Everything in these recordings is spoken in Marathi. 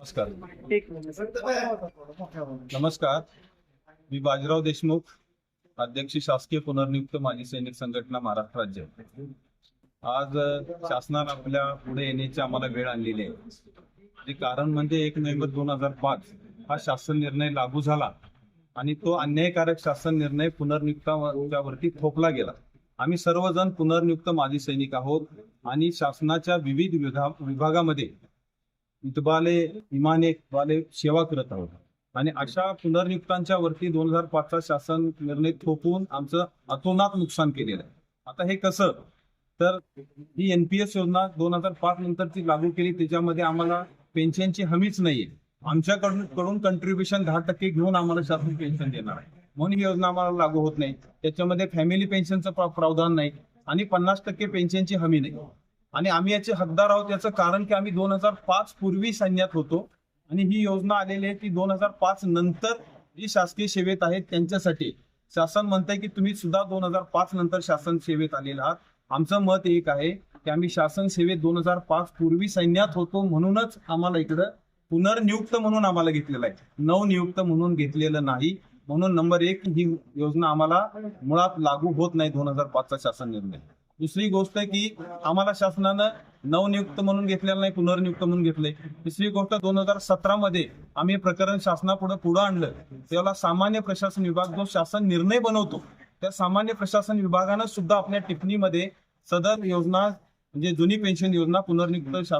नमस्कार. नमस्कार. मी बाजीराव देशमुख अध्यक्ष शासकीय पुनर्नियुक्त माजी सैनिक संघटना महाराष्ट्र राज्य. आज शासनानं आपल्या पुढे येण्याची आम्हाला वेळ आणलेली आहे. कारण म्हणजे एक नोव्हेंबर दोन हजार पाच हा शासन निर्णय लागू झाला आणि तो अन्यायकारक शासन निर्णय पुनर्नियुक्तावरती थोपला गेला. आम्ही सर्वजण पुनर्नियुक्त माजी सैनिक आहोत आणि शासनाच्या विविध विभाग विभागामध्ये इतबाले इमाने वाले सेवा करत आहोत. आणि अशा पुनर्नियुक्तांच्या वरती दोन हजार पाचचा शासन निर्णय थोपवून आमचं अतोनात नुकसान केलेलं आहे. आता हे कसं? तर ही एनपीएस योजना दोन हजार पाच नंतरची लागू केली त्याच्यामध्ये आम्हाला पेन्शनची हमीच नाहीये. आमच्याकडून कडून कंट्रीब्युशन दहा टक्के घेऊन आम्हाला शासन पेन्शन देणार आहे. म्हणून ही योजना आम्हाला लागू होत नाही. त्याच्यामध्ये फॅमिली पेन्शनचं प्रावधान नाही आणि पन्नास टक्के पेन्शनची हमी नाही. आणि आम्ही याचे हकदार आहोत याचं कारण की आम्ही दोन हजार पाच पूर्वी सैन्यात होतो. आणि ही योजना आलेली आहे ती दोन हजार पाच नंतर जी शासकीय सेवेत आहेत त्यांच्यासाठी. शासन म्हणतंय की तुम्ही सुद्धा दोन हजार पाच नंतर शासन सेवेत आलेला आहात. आमचं मत एक आहे की आम्ही शासन सेवेत दोन हजार पाच पूर्वी सैन्यात होतो म्हणूनच आम्हाला इकडं पुनर्नियुक्त म्हणून आम्हाला घेतलेलं आहे. नवनियुक्त म्हणून घेतलेलं नाही. म्हणून नंबर एक ही योजना आम्हाला मुळात लागू होत नाही दोन हजार पाचचा शासन निर्णय. दुसरी गोष्ट आहे की आम्हाला शासनानं नवनियुक्त म्हणून घेतलेलं नाही पुनर्नियुक्त म्हणून घेतले तिसरी गोष्ट दोन हजार सतरा मध्ये आम्ही प्रकरण शासनापुढे पुढे आणलं. त्याला सामान्य प्रशासन विभाग जो शासन निर्णय बनवतो त्या सामान्य प्रशासन विभागानं सुद्धा आपल्या टिप्पणीमध्ये सदर योजना म्हणजे जुनी पेन्शन योजना पुनर्नियुक्त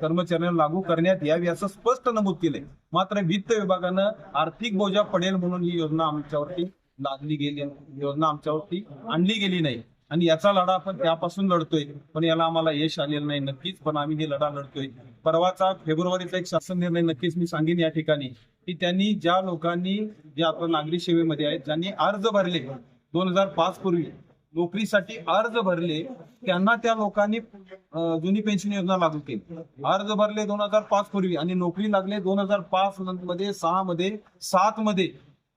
कर्मचाऱ्यांना लागू करण्यात यावी असं स्पष्ट नमूद केलंय. मात्र वित्त विभागानं आर्थिक बोजा पडेल म्हणून ही योजना आमच्यावरती लादली गेली योजना आमच्यावरती आणली गेली नाही. आणि याचा लढा आपण त्यापासून लढतोय. पण याला आम्हाला यश आलेलं नाही नक्कीच पण आम्ही हे लढा लढतोय. परवाचा फेब्रुवारीचा एक शासन निर्णय नक्कीच मी सांगेन या ठिकाणी की त्यांनी ज्या लोकांनी जे आपल्या नागरी सेवेमध्ये आहेत ज्यांनी अर्ज भरले दोन हजार पाच पूर्वी नोकरीसाठी अर्ज भरले त्यांना त्या लोकांनी जुनी पेन्शन योजना लागू केली. अर्ज भरले दोन हजार पाच पूर्वी आणि नोकरी लागले दोन हजार पाच मध्ये सहा मध्ये सात मध्ये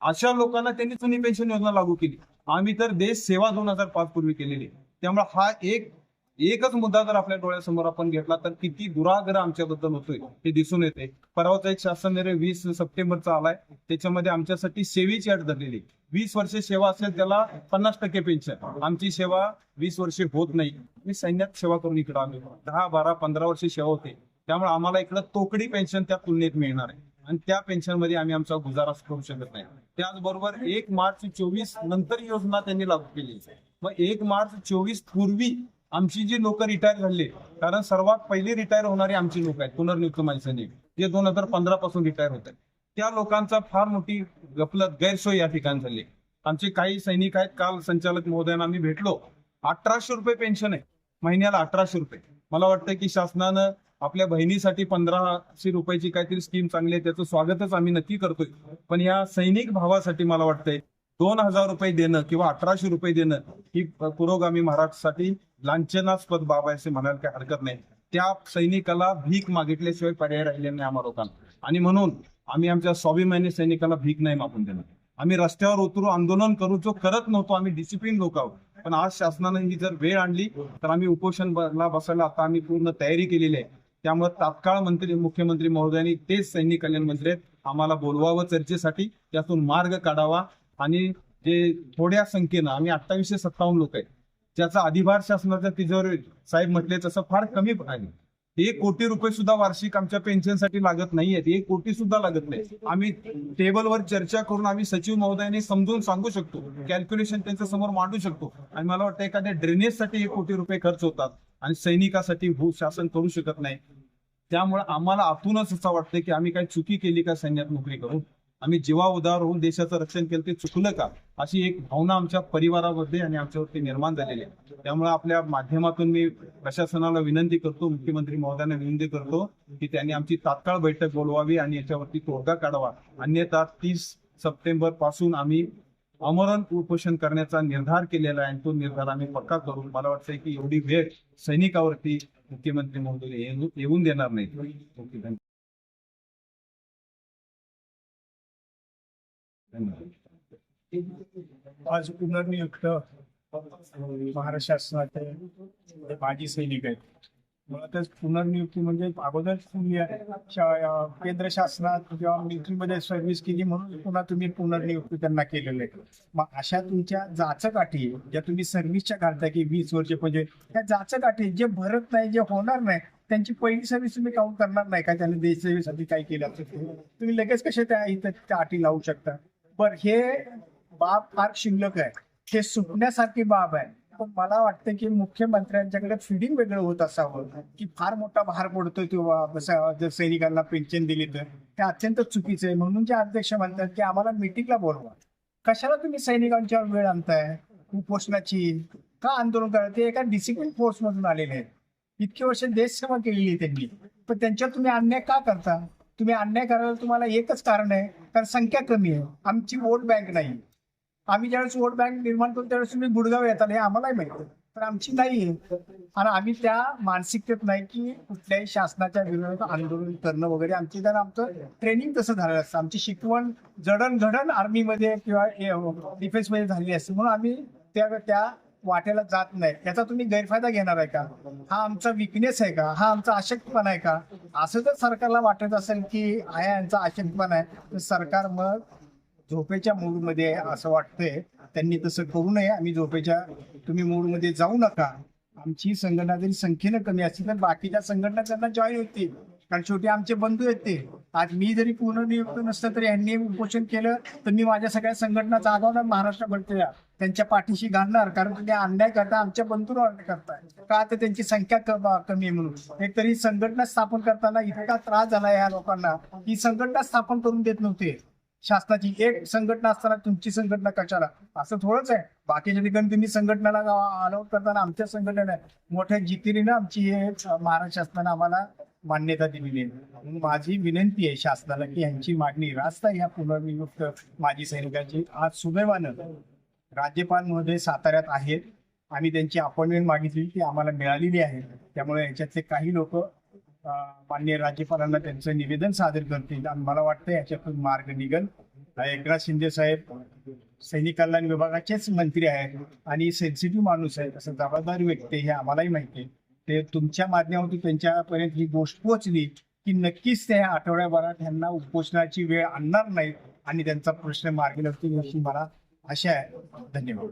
अशा लोकांना त्यांनी जुनी पेन्शन योजना लागू केली. आम्ही तर देश सेवा दोन हजार पाच पूर्वी केलेली. आहे. त्यामुळे हा एक एकच मुद्दा जर आपल्या डोळ्यासमोर आपण घेतला तर किती दुराग्रह आमच्याबद्दल होतोय हे दिसून येते. परवाचा एक शासन निर्णय वीस सप्टेंबरचा आलाय. त्याच्यामध्ये आमच्यासाठी सेवेची अट धरलेली. आहे. वीस वर्षे सेवा असेल त्याला पन्नास टक्के पेन्शन आमची सेवा वीस वर्षे होत नाही. मी सैन्यात सेवा करून इकडं आम्ही दहा बारा पंधरा वर्षे सेवा होते. त्यामुळे आम्हाला इकडं तोकडी पेन्शन त्या तुलनेत मिळणार आहे. आणि त्या पेन्शनमध्ये आम्ही आमचा गुजारा करू शकत नाही. त्याचबरोबर एक मार्च चोवीस नंतर योजना त्यांनी लागू केली. मग एक मार्च चोवीस पूर्वी आमची जी लोक रिटायर झाली कारण सर्वात पहिली रिटायर होणारी आमची लोक आहेत पुनर्नियुक्त माणसांनी जे दोन हजार पंधरा पासून रिटायर होत. आहेत त्या लोकांचा फार मोठी गफलत गैरसोय या ठिकाणी झाली. आमचे काही सैनिक आहेत काल संचालक महोदयांना आम्ही भेटलो. अठराशे रुपये पेन्शन आहे. महिन्याला अठराशे रुपये. मला वाटतं की शासनानं आपल्या बहिणीसाठी पंधराशे रुपयाची काहीतरी स्कीम चांगली आहे त्याचं स्वागतच आम्ही नक्की करतोय. पण या सैनिक भावासाठी मला वाटतंय दोन हजार रुपये देणं किंवा अठराशे रुपये देणं ही पुरोगामी महाराष्ट्रासाठी लांछनास्पद बाब आहे असे म्हणायला काही हरकत नाही. त्या सैनिकाला भीक मागितल्याशिवाय पर्याय राहिले नाही आम्हा लोकांना. आणि म्हणून आम्ही आमच्या स्वाभिमानी सैनिकाला भीक नाही मागून देणार. आम्ही रस्त्यावर उतरू आंदोलन करू जो करत नव्हतो आम्ही डिसिप्लिन लोक आहोत. पण आज शासनाने ही जर वेळ आणली तर आम्ही उपोषणला बसायला आता आम्ही पूर्ण तयारी केलेली आहे. त्यामुळे तात्काळ मंत्री मुख्यमंत्री महोदयांनी तेच सैनिक कल्याण मंत्री आहेत आम्हाला बोलवावं चर्चेसाठी त्यातून मार्ग काढावा आणि जे थोड्या संख्येनं आम्ही अठ्ठावीसशे सत्तावन्न लोक आहेत ज्याचा अधिभार शासनाच्या तिजोरी साहेब म्हटले तसं फार कमी आहे. एक कोटी रुपये सुद्धा वार्षिक आमच्या पेन्शनसाठी लागत नाहीयेत. एक कोटी सुद्धा लागत नाही. आम्ही टेबलवर चर्चा करून आम्ही सचिव महोदयांनी समजून सांगू शकतो कॅल्क्युलेशन त्यांच्यासमोर मांडू शकतो आणि मला वाटतं एखाद्या ड्रेनेजसाठी एक कोटी रुपये खर्च होतात आणि सैनिकासाठी भू शासन करू शकत नाही. त्यामुळे आम्हाला आतूनच असं वाटतं की आम्ही काही चुकी केली का सैन्यात नोकरी करून? आम्ही जीवा उदार होऊन देशाचं रक्षण केलं ते चुकलं का? अशी एक भावना आमच्या परिवारामध्ये आणि आमच्यावरती निर्माण झालेली आहे. त्यामुळे आपल्या माध्यमातून मी प्रशासनाला विनंती करतो मुख्यमंत्री महोदयांना विनंती करतो की त्यांनी आमची तात्काळ बैठक बोलवावी आणि याच्यावरती तोडगा काढावा. अन्यथा तीस सप्टेंबरपासून आम्ही अमरण उपोषण करण्याचा निर्धार केलेला आहे आणि तो निर्धार आम्ही पक्का करू. मला वाटतंय की एवढी वेळ सैनिकावरती मुख्यमंत्री महोदय येऊन देणार नाहीत. ओके धन्यवाद. आज पुनर्नियुक्त महाराष्ट्र शासनाचे माजी सैनिक आहेत. मुळातच पुनर्नियुक्ती म्हणजे अगोदर तुम्ही केंद्र शासनात किंवा मिलिटरीमध्ये सर्व्हिस केली म्हणून पुन्हा तुम्ही पुनर्नियुक्ती त्यांना केलेलं आहे. मग अशा तुमच्या जाचकाठी ज्या तुम्ही सर्व्हिसच्या घालता की वीस वर्ष म्हणजे त्या जाचकाठी जे भरत नाही जे होणार नाही त्यांची पहिली सर्व्हिस तुम्ही काउंट करणार नाही का? त्यांनी देश सेवेसाठी काही केलं असेल तुम्ही लगेच कसे त्या इथं त्या अटी लावू शकता? पण हे बाब फार शिल्लक आहे. हे सुटण्यासारखी बाब आहे. पण मला वाटतं की मुख्यमंत्र्यांच्याकडे फिडिंग वेगळं होत असावं. की फार मोठा भार पडतोय किंवा जर सैनिकांना पेन्शन दिली तर. ते अत्यंत चुकीचं आहे. म्हणून जे अध्यक्ष म्हणतात की आम्हाला मिटिंगला बोलवा. कशाला तुम्ही सैनिकांच्यावर वेळ आणताय? उपोषणाची का आंदोलन करा ते एका डिसिप्लिन फोर्स मधून आलेले आहेत. इतकी वर्ष देशसेवा केलेली आहे त्यांनी. पण त्यांच्यावर तुम्ही अन्याय का करता? तुम्ही अन्याय करायला तुम्हाला एकच कारण आहे. कारण संख्या कमी आहे. आमची वोट बँक नाही. आम्ही ज्यावेळेस वोट बँक निर्माण करतो त्यावेळेस तुम्ही गुडगाव येतात हे आम्हालाही माहिती. तर पण आमची नाही. आहे आणि आम्ही त्या मानसिकतेत नाही की कुठल्याही शासनाच्या विरोधात आंदोलन करणं वगैरे आमची तर आमचं ट्रेनिंग तसं झालेलं असतं. आमची शिकवण जडणघडण आर्मीमध्ये किंवा डिफेन्समध्ये हो, झालेली असते. म्हणून आम्ही त्या त्या वाटेला जात नाही. याचा तुम्ही गैरफायदा घेणार आहे का? हा आमचा विकनेस आहे का? हा आमचा अशक्तपणा आहे का? असं जर सरकारला वाटत असेल की हा यांचा अशक्तपणा आहे तर सरकार मग झोपेच्या मूडमध्ये आहे असं वाटतंय त्यांनी तसं करू नये आम्ही झोपेच्या तुम्ही मूडमध्ये जाऊ नका. आमची संघटना जरी संख्येनं कमी असतील तर बाकीच्या संघटना त्यांना जॉईन होतील. कारण शेवटी आमचे बंधू आहेत ते. आज मी जरी पुनर्नियुक्त नसतं तरी यांनी उपोषण केलं तर मी माझ्या सगळ्या संघटना जागवणार महाराष्ट्राभरच्या त्यांच्या पाठीशी घालणार कारण तुम्ही अन्याय करता आमच्या बंधूंवर अन्याय करताय. का तर त्यांची संख्या कमी आहे म्हणून. एक तरी संघटना स्थापन करताना इतका त्रास झाला या लोकांना ही संघटना स्थापन करून देत नव्हते. शासनाची एक संघटना असताना तुमची संघटना कशाला? असं थोडंच आहे. बाकीच्या ठिकाणी तुम्ही संघटनेला अलाउट करताना आमच्या संघटना मोठ्या जिकिरीनं आमची हे महाराष्ट्र शासनाने आम्हाला मान्यता दिलेली आहे. माझी विनंती आहे शासनाला की यांची मागणी रास्ता या पुनर्नियुक्त माजी सैनिकांची आज सुदैवानं राज्यपाल महोदय साताऱ्यात आहेत. आम्ही त्यांची अपॉइंटमेंट मागितली ती आम्हाला मिळालेली आहे. त्यामुळे याच्यातले काही लोक माननीय राज्यपालांना त्यांचं निवेदन सादर करतील. आणि मला वाटतं याच्यातून मार्ग निघल. एकनाथ शिंदे साहेब सैनिक कल्याण विभागाचेच मंत्री आहेत आणि सेन्सिटिव्ह माणूस आहेत. असं जबाबदार व्यक्ती हे आम्हालाही माहिती आहे. ते तुमच्या माध्यमातून त्यांच्यापर्यंत ही गोष्ट पोहोचली की नक्कीच ते आठवड्याभरात यांना उपोषणाची वेळ आणणार नाहीत आणि त्यांचा प्रश्न मार्गी लागतील अशी मला आशा आहे. धन्यवाद.